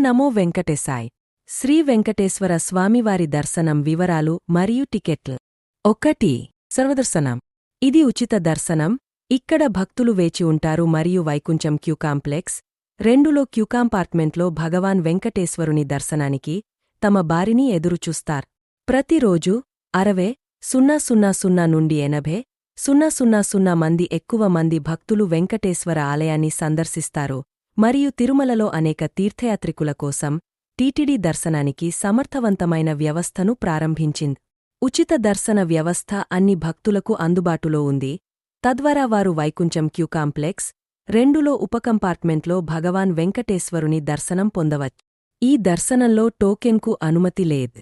నమో వెంకటేశాయ్. శ్రీ వెంకటేశ్వర స్వామివారి దర్శనం వివరాలు మరియు టికెట్లు. ఒకటి సర్వదర్శనం. ఇది ఉచిత దర్శనం. ఇక్కడ భక్తులు వేచి ఉంటారు మరియు వైకుంఠం క్యూ కాంప్లెక్స్ రెండులో క్యూ కాంపార్ట్మెంట్లో భగవాన్ వెంకటేశ్వరుని దర్శనానికి తమ బారిని ఎదురుచూస్తారు. ప్రతిరోజు అరవై సున్నా సున్నా సున్నా నుండి ఎనభై సున్నా సున్నా సున్నా మంది ఎక్కువ మంది భక్తులు వెంకటేశ్వర ఆలయాన్ని సందర్శిస్తారు. మరియు తిరుమలలో అనేక తీర్థయాత్రికుల కోసం టీటీడీ దర్శనానికి సమర్థవంతమైన వ్యవస్థను ప్రారంభించింది. ఉచిత దర్శన వ్యవస్థ అన్ని భక్తులకు అందుబాటులో ఉంది. తద్వారా వారు వైకుంఠం క్యూ కాంప్లెక్స్ రెండులో ఉపకంపార్ట్మెంట్లో భగవాన్ వెంకటేశ్వరుని దర్శనం పొందవచ్చు. ఈ దర్శనంలో టోకెన్కు అనుమతి లేదు.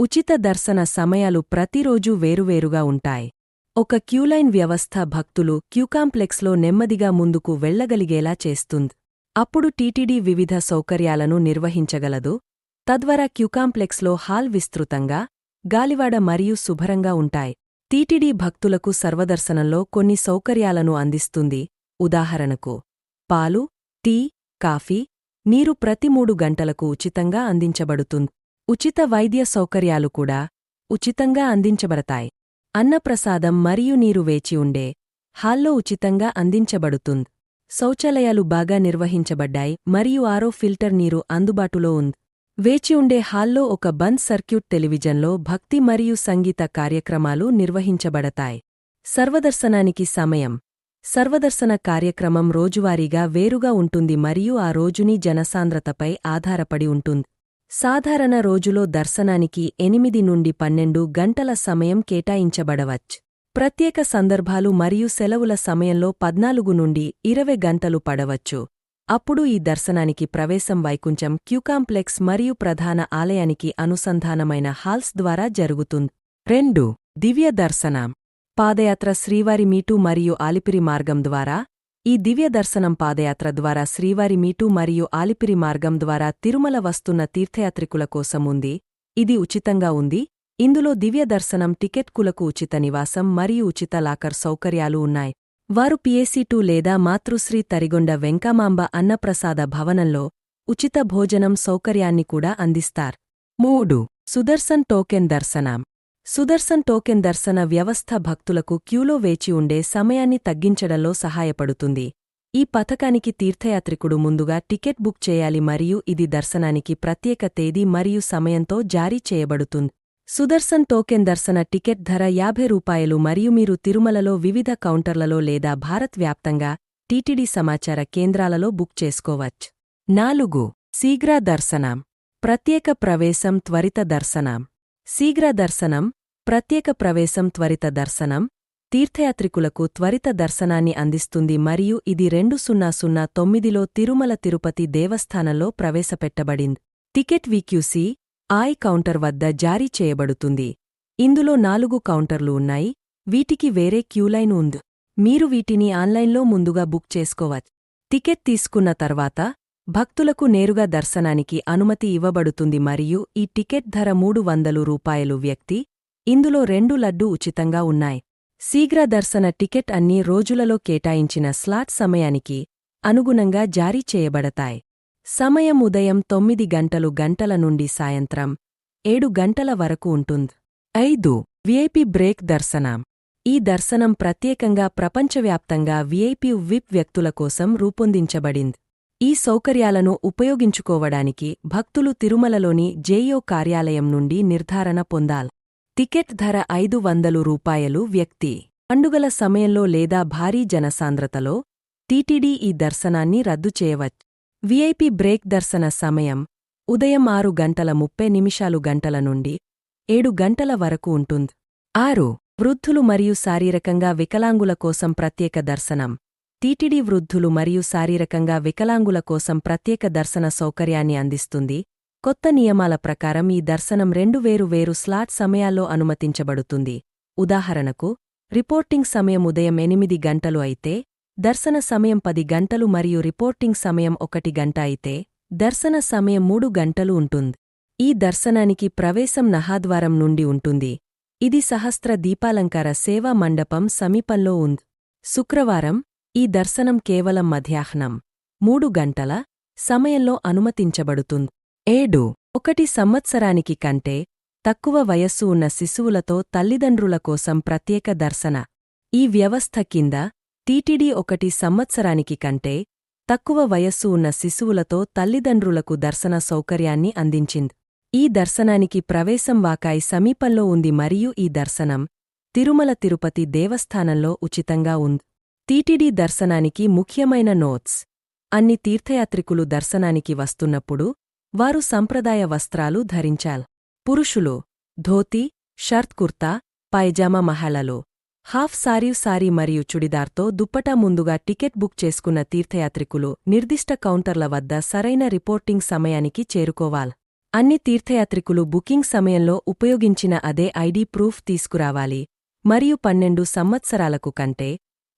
ఉచిత దర్శన సమయాలు ప్రతిరోజూ వేరువేరుగా ఉంటాయి. ఒక క్యూలైన్ వ్యవస్థ భక్తులు క్యూకాంప్లెక్స్లో నెమ్మదిగా ముందుకు వెళ్ళగలిగేలా చేస్తుంది. అప్పుడు టీటీడీ వివిధ సౌకర్యాలను నిర్వహించగలదు. తద్వారా క్యూకాంప్లెక్స్లో హాల్ విస్తృతంగా గాలివాడ మరియు శుభ్రంగా ఉంటాయి. టీటీడీ భక్తులకు సర్వదర్శనంలో కొన్ని సౌకర్యాలను అందిస్తుంది. ఉదాహరణకు పాలు టీ కాఫీ నీరు ప్రతి మూడు గంటలకు ఉచితంగా అందించబడుతుంది ఉచిత వైద్య సౌకర్యాలు కూడా ఉచితంగా అందించబడతాయి. అన్నప్రసాదం మరియు నీరు వేచి ఉండే హాల్లో ఉచితంగా అందించబడుతుంది. శౌచాలయాలు బాగా నిర్వహించబడ్డాయి మరియు ఆరో ఫిల్టర్ నీరు అందుబాటులో ఉంది. వేచి ఉండే హాల్లో ఒక బంద్ సర్క్యూట్ టెలివిజన్లో భక్తి మరియు సంగీత కార్యక్రమాలు నిర్వహించబడతాయి. సర్వదర్శనానికి సమయం. సర్వదర్శన కార్యక్రమం రోజువారీగా వేరుగా ఉంటుంది మరియు ఆ రోజుని జనసాంద్రతపై ఆధారపడి ఉంటుంది. సాధారణ రోజులో దర్శనానికి ఎనిమిది నుండి పన్నెండు గంటల సమయం కేటాయించబడవచ్చు. ప్రత్యేక సందర్భాలు మరియు సెలవుల సమయంలో పద్నాలుగు నుండి ఇరవై గంటలు పడవచ్చు. అప్పుడు ఈ దర్శనానికి ప్రవేశం వైకుంఠం క్యూకాంప్లెక్స్ మరియు ప్రధాన ఆలయానికి అనుసంధానమైన హాల్స్ ద్వారా జరుగుతుంది రెండు. దివ్య దర్శనం. పాదయాత్ర శ్రీవారి మీటు మరియు ఆలిపిరి మార్గం ద్వారా ఈ దివ్య దర్శనం పాదయాత్ర ద్వారా శ్రీవారి మీటు మరియు ఆలిపిరి మార్గం ద్వారా తిరుమల వస్తున్న తీర్థయాత్రికుల కోసం ఉంది. ఇది ఉచితంగా ఉంది. ఇందులో దివ్య దర్శనం టికెట్కులకు ఉచిత నివాసం మరియు ఉచిత లాకర్ సౌకర్యాలు ఉన్నాయి. వారు పిఎసి టూ లేదా మాతృశ్రీ తరిగొండ వెంకమాంబ అన్నప్రసాద భవనంలో ఉచిత భోజనం సౌకర్యాన్ని కూడా అందిస్తారు. మూడు. సుదర్శన్ టోకెన్ దర్శనం. సుదర్శన్ టోకెన్ దర్శన వ్యవస్థ భక్తులకు క్యూలో వేచి ఉండే సమయాన్ని తగ్గించడంలో సహాయపడుతుంది. ఈ పథకానికి తీర్థయాత్రికుడు ముందుగా టికెట్ బుక్ చేయాలి మరియు ఇది దర్శనానికి ప్రత్యేక తేదీ మరియు సమయంతో జారీ చేయబడుతుంది. సుదర్శన్ టోకెన్ దర్శన టికెట్ ధర యాభై రూపాయలు మరియు మీరు తిరుమలలో వివిధ కౌంటర్లలో లేదా భారత్ వ్యాప్తంగా టీటీడీ సమాచార కేంద్రాలలో బుక్ చేసుకోవచ్చు. నాలుగు. శీఘ్ర దర్శనం. ప్రత్యేక ప్రవేశం త్వరిత దర్శనం. శీఘ్ర దర్శనం. ప్రత్యేక ప్రవేశం త్వరిత దర్శనం. తీర్థయాత్రికులకు త్వరిత దర్శనాన్ని అందిస్తుంది మరియు ఇది రెండు సున్నా సున్నా తొమ్మిదిలో తిరుమల తిరుపతి దేవస్థానంలో ప్రవేశపెట్టబడింది. టికెట్ వీక్యూసీ ఐ కౌంటర్ వద్ద జారీ చేయబడుతుంది. ఇందులో నాలుగు కౌంటర్లు ఉన్నాయి. వీటికి వేరే క్యూలైన్ ఉంది. మీరు వీటిని ఆన్లైన్లో ముందుగా బుక్ చేసుకోవచ్చు. టికెట్ తీసుకున్న తర్వాత భక్తులకు నేరుగా దర్శనానికి అనుమతి ఇవ్వబడుతుంది మరియు ఈ టికెట్ ధర మూడు వందలు రూపాయలు వ్యక్తి ఇందులో రెండు లడ్డు ఉచితంగా ఉన్నాయి. శీఘ్ర దర్శన టికెట్ అన్ని రోజులలో కేటాయించిన స్లాట్ సమయానికి అనుగుణంగా జారీ చేయబడతాయి. సమయం ఉదయం తొమ్మిది గంటలు గంటల నుండి సాయంత్రం ఏడు గంటల వరకు ఉంటుంది. ఐదు. విఐపి బ్రేక్ దర్శనం. ఈ దర్శనం ప్రత్యేకంగా ప్రపంచవ్యాప్తంగా విఐపి విప్ వ్యక్తుల కోసం రూపొందించబడింది. ఈ సౌకర్యాలను ఉపయోగించుకోవడానికి భక్తులు తిరుమలలోని జేయో కార్యాలయం నుండి నిర్ధారణ పొందాల్. టికెట్ ధర ఐదు వందలు రూపాయలు వ్యక్తి. పండుగల సమయంలో లేదా భారీ జనసాంద్రతలో టీటీడీ ఈ దర్శనాన్ని రద్దు చేయవచ్చు. విఐపి బ్రేక్ దర్శన సమయం ఉదయం ఆరు గంటల ముప్పై నిమిషాలు గంటల నుండి ఏడు గంటల వరకు ఉంటుంది. ఆరు. వృద్ధులు మరియు శారీరకంగా వికలాంగుల కోసం ప్రత్యేక దర్శనం. టీటీడీ వృద్ధులు మరియు శారీరకంగా వికలాంగుల కోసం ప్రత్యేక దర్శన సౌకర్యాన్ని అందిస్తుంది. కొత్త నియమాల ప్రకారం ఈ దర్శనం రెండు వేరు వేరు స్లాట్ సమయాల్లో అనుమతించబడుతుంది. ఉదాహరణకు రిపోర్టింగ్ సమయం ఉదయం ఎనిమిది గంటలు అయితే దర్శన సమయం పది గంటలు మరియు రిపోర్టింగ్ సమయం ఒకటి గంట అయితే దర్శన సమయం మూడు గంటలు ఉంటుంది. ఈ దర్శనానికి ప్రవేశం నహాద్వారం నుండి ఉంటుంది. ఇది సహస్ర దీపాలంకార సేవా మండపం సమీపంలో ఉంది శుక్రవారం ఈ దర్శనం కేవలం మధ్యాహ్నం మూడు గంటల సమయంలో అనుమతించబడుతుంది. ఏడు ఒకటి సంవత్సరానికి కంటే తక్కువ వయస్సు ఉన్న శిశువులతో తల్లిదండ్రుల కోసం ప్రత్యేక దర్శన. ఈ వ్యవస్థ కింద టీటీడీ ఒకటి సంవత్సరానికి కంటే తక్కువ వయస్సు ఉన్న శిశువులతో తల్లిదండ్రులకు దర్శన సౌకర్యాన్ని అందించింది. ఈ దర్శనానికి ప్రవేశం వాకాయి సమీపంలో ఉంది మరియు ఈ దర్శనం తిరుమల తిరుపతి దేవస్థానంలో ఉచితంగా ఉంది. టీటీడీ దర్శనానికి ముఖ్యమైన నోట్స్. అన్ని తీర్థయాత్రికులు దర్శనానికి వస్తున్నప్పుడు వారు సంప్రదాయ వస్త్రాలు ధరించాల్. పురుషులు ధోతి షర్త్ కుర్తా పైజామా మహలలో హాఫ్ సారీ సారీ మరియు చుడిదార్తో దుప్పటా ముందుగా టికెట్ బుక్ చేసుకున్న తీర్థయాత్రికులు నిర్దిష్ట కౌంటర్ల వద్ద సరైన రిపోర్టింగ్ సమయానికి చేరుకోవాల్. అన్ని తీర్థయాత్రికులు బుకింగ్ సమయంలో ఉపయోగించిన అదే ఐడీ ప్రూఫ్ తీసుకురావాలి. మరియు పన్నెండు సంవత్సరాలకు కంటే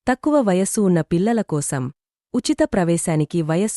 తక్కువ వయస్సు ఉన్న పిల్లల కోసం ఉచిత ప్రవేశానికి వయస్సు